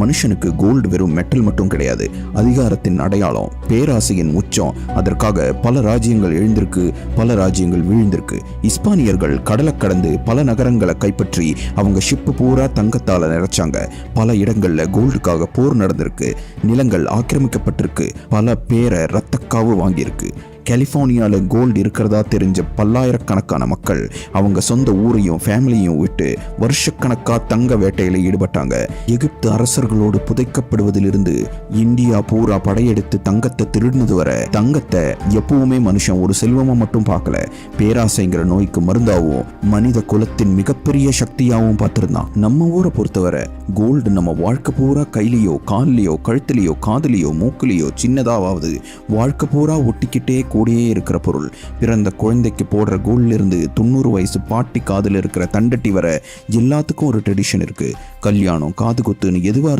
மனுஷனுக்கு கோல்டு வெறும் மெட்டல் மட்டும் கிடையாது. அதிகாரத்தின் அடையாளம் பேராசையின் உச்சம். அதற்காக பல ராஜ்யங்கள் எழுந்திருக்கு பல ராஜ்யங்கள் வீழ்ந்திருக்கு. இஸ்பானியர்கள் கடலை கடந்து பல நகரங்களை கைப்பற்றி அவங்க ஷிப்பு பூரா தங்கத்தால் நிறைச்சாங்க பல இடங்களில் கோல்டுக்காக போர் நடந்திருக்கு. நிலங்கள் ஆக்கிரமிக்கப்பட்டிருக்கு. பல பேரை ரத்தக்காவு வாங்கியிருக்கு. கலிஃபோர்னியாவில் கோல்டு இருக்கிறதா தெரிஞ்ச பல்லாயிரக்கணக்கான மக்கள் அவங்க சொந்த ஊரையும் ஃபேமிலியும் விட்டு வருஷக்கணக்காக தங்க வேட்டையில் ஈடுபட்டாங்க. எகிப்து அரசர்களோடு புதைக்கப்படுவதிலிருந்து இந்தியா பூரா படையெடுத்து தங்கத்தை திருடினது வர தங்கத்தை எப்பவுமே மனுஷன் ஒரு செல்வமாக மட்டும் பார்க்கல. பேராசைங்கிற நோய்க்கு மருந்தாகவும் மனித குலத்தின் மிகப்பெரிய சக்தியாகவும் பார்த்துருந்தான். நம்ம ஊரை பொறுத்தவரை கோல்டு நம்ம வாழ்க்கை பூரா கையிலையோ கால்லையோ கழுத்துலையோ காதலையோ மூக்குலையோ சின்னதாவது வாழ்க்கை பூரா ஒட்டிக்கிட்டே கூடியே இருக்கிற பொருள். பிறந்த குழந்தைக்கு போடுற கோல்லிருந்து இருந்து தொண்ணூறு வயசு பாட்டி காதில் இருக்கிற தண்டட்டி வர எல்லாத்துக்கும் ஒரு ட்ரெடிஷன் இருக்கு. கல்யாணம் காது குத்துன்னு எதுவாக